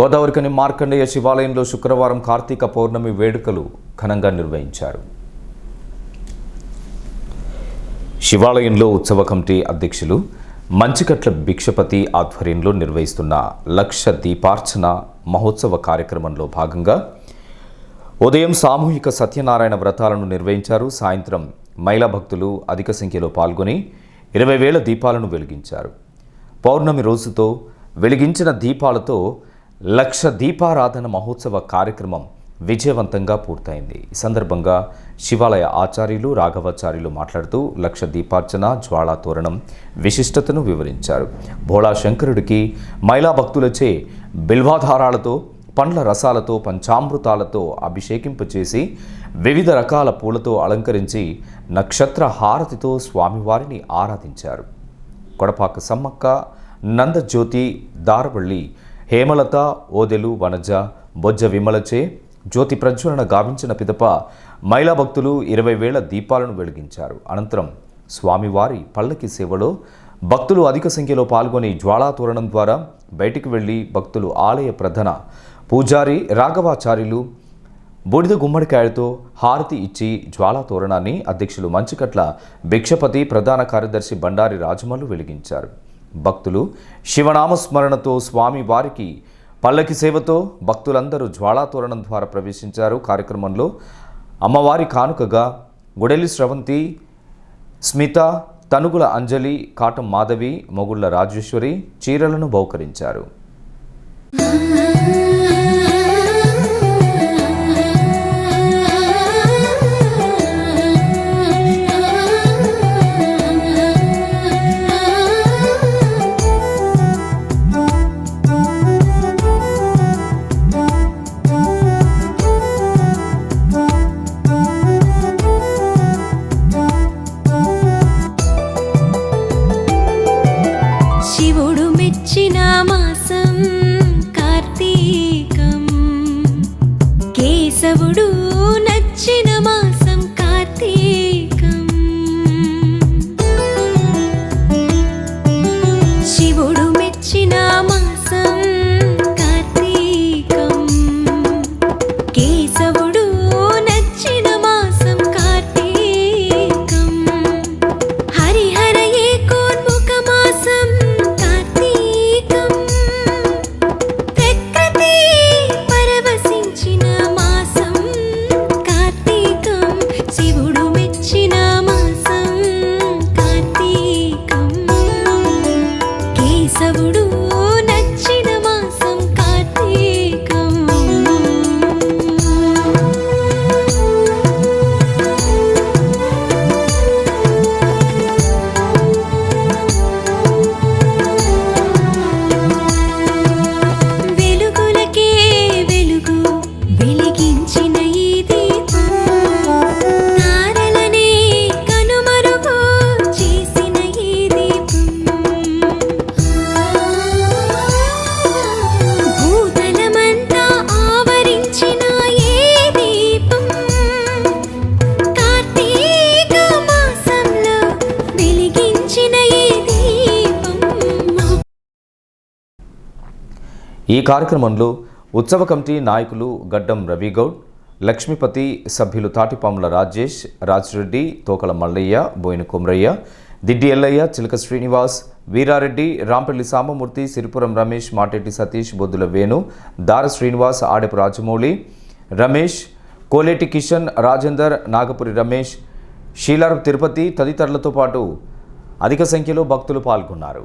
గోదావరికని మార్కండేయ శివాలయంలో శుక్రవారం కార్తీక పౌర్ణమి వేడుకలు ఘనంగా నిర్వహించారు. శివాలయంలో ఉత్సవ కమిటీ అధ్యక్షులు మంచికట్ల భిక్షపతి ఆధ్వర్యంలో నిర్వహిస్తున్న లక్ష దీపార్చన మహోత్సవ కార్యక్రమంలో భాగంగా ఉదయం సామూహిక సత్యనారాయణ వ్రతాలను నిర్వహించారు. సాయంత్రం మహిళా భక్తులు అధిక సంఖ్యలో పాల్గొని ఇరవై వేల దీపాలను వెలిగించారు. పౌర్ణమి రోజుతో వెలిగించిన దీపాలతో లక్ష దీపారాధన మహోత్సవ కార్యక్రమం విజయవంతంగా పూర్తయింది. ఈ సందర్భంగా శివాలయ ఆచార్యులు రాఘవాచార్యులు మాట్లాడుతూ లక్ష దీపార్చన జ్వాళా తోరణం విశిష్టతను వివరించారు. భోళా శంకరుడికి మహిళా భక్తులచే బిల్వాధారాలతో పండ్ల రసాలతో పంచామృతాలతో అభిషేకింపచేసి వివిధ రకాల పూలతో అలంకరించి నక్షత్ర హారతితో స్వామివారిని ఆరాధించారు. కొడపాక సమ్మక్క నందజ్యోతి దారవళ్ళి హేమలత ఓదెలు వనజ బొజ్జ విమలచే జ్యోతి ప్రజ్వలన గావించిన పిదప మహిళా భక్తులు ఇరవై వేల దీపాలను వెలిగించారు. అనంతరం స్వామివారి పల్లకి సేవలో భక్తులు అధిక సంఖ్యలో పాల్గొని జ్వాళాతోరణం ద్వారా బయటికి వెళ్ళి భక్తులు ఆలయ ప్రధాన పూజారి రాఘవాచార్యులు బూడిద గుమ్మడికాయలతో హారతి ఇచ్చి జ్వాలా తోరణాన్ని అధ్యక్షులు మంచికట్ల భిక్షపతి ప్రధాన కార్యదర్శి బండారి రాజమల్లు వెలిగించారు. భక్తులు శివనామస్మరణతో స్వామి వారికి పల్లకి సేవతో భక్తులందరూ జ్వాలా తోరణం ద్వారా ప్రవేశించారు. కార్యక్రమంలో అమ్మవారి కానుకగా గుడెలి స్రవంతి స్మిత తనుగుల అంజలి కాటం మాధవి మొగుళ్ళ రాజేశ్వరి చీరలను బహుకరించారు. ఈ కార్యక్రమంలో ఉత్సవ కమిటీ నాయకులు గడ్డం రవిగౌడ్ లక్ష్మీపతి సభ్యులు తాటిపాముల రాజేష్ రాజిరెడ్డి తోకల మల్లయ్య బోయిన కుమ్రయ్య దిడ్డి ఎల్లయ్య చిలక శ్రీనివాస్ వీరారెడ్డి రాంపల్లి సాంబమూర్తి సిరిపురం రమేష్ మాటెట్టి సతీష్ బొద్దుల వేణు దార శ్రీనివాస్ ఆడపు రాజమౌళి రమేష్ కోలేటి కిషన్ రాజేందర్ నాగపురి రమేష్ షీలారు తిరుపతి తదితరులతో పాటు అధిక సంఖ్యలో భక్తులు పాల్గొన్నారు.